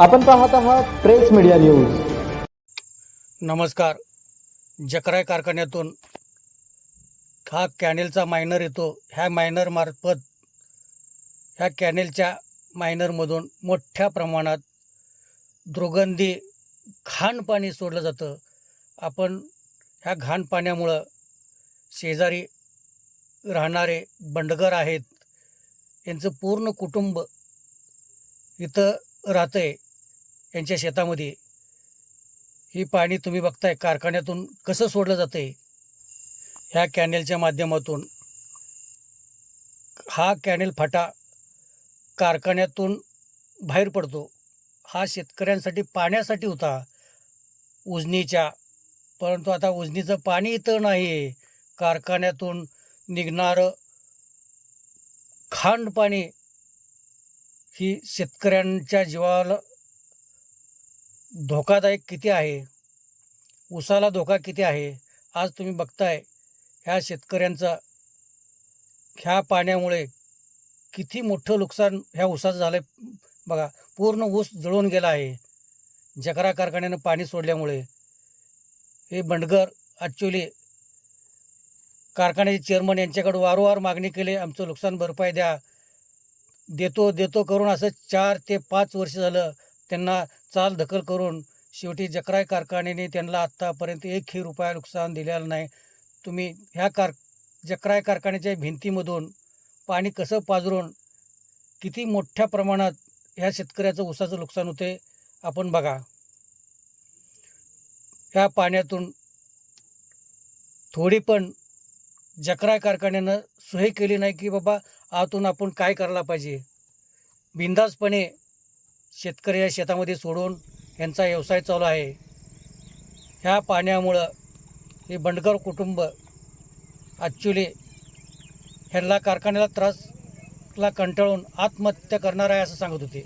आपण पाहत आहात प्रेस मीडिया न्यूज. नमस्कार. जकराय कारखान्यातून हा कॅनेलचा मायनर येतो. ह्या मायनरमार्फत ह्या कॅनेलच्या मायनरमधून मोठ्या प्रमाणात दुर्गंधी घाण पाणी सोडलं जातं. आपण ह्या घाण पाण्यामुळं शेजारी राहणारे बंडगर आहेत. यांचं पूर्ण कुटुंब इथं राहतं आहे यांच्या शेतामध्ये. ही पाणी तुम्ही बघताय कारखान्यातून कसं सोडलं जातं? आहे ह्या कॅनेलच्या माध्यमातून. हा कॅनेल फाटा कारखान्यातून बाहेर पडतो. हा शेतकऱ्यांसाठी पाण्यासाठी होता. उजनीच्या परंतु आता उजनीचं पाणी इथं नाही आहे कारखान्यातून निघणारं खांड पाणी ही शेतकऱ्यांच्या जीवाला धोकादायक किती आहे? उसाला धोका किती आहे? आज तुम्ही बघताय ह्या शेतकऱ्यांचा ह्या पाण्यामुळे किती मोठं नुकसान ह्या ऊसाचं झालं आहे बघा पूर्ण ऊस जळून गेला आहे. जकरा कारखान्यानं पाणी सोडल्यामुळे. हे बंडगर ॲक्च्युली कारखान्याचे चेअरमन यांच्याकडे वारंवार मागणी केली आमचं नुकसान भरपाई द्या. देतो देतो करून असं चार ते पाच वर्ष झालं. त्यांना चाल दखल करून शेवटी जकराय कारखान्याने त्यांना आत्तापर्यंत एकही रुपया नुकसान दिलेलं नाही. तुम्ही ह्या कार जकराय कारखान्याच्या भिंतीमधून पाणी कसं पाजरून किती मोठ्या प्रमाणात ह्या शेतकऱ्याचं ऊसाचं नुकसान होते आपण बघा. ह्या पाण्यातून थोडी पण जकराय कारखान्यानं सोय केली नाही की बाबा आतून आपण काय करायला पाहिजे. बिंदासपणे शेतकरी या शेतामध्ये सोडून यांचा व्यवसाय चालू आहे. ह्या पाण्यामुळं हे बंडकर कुटुंब ॲक्च्युली ह्यांना कारखान्याला त्रासला कंटाळून आत्महत्या करणार आहे असं सांगत होते.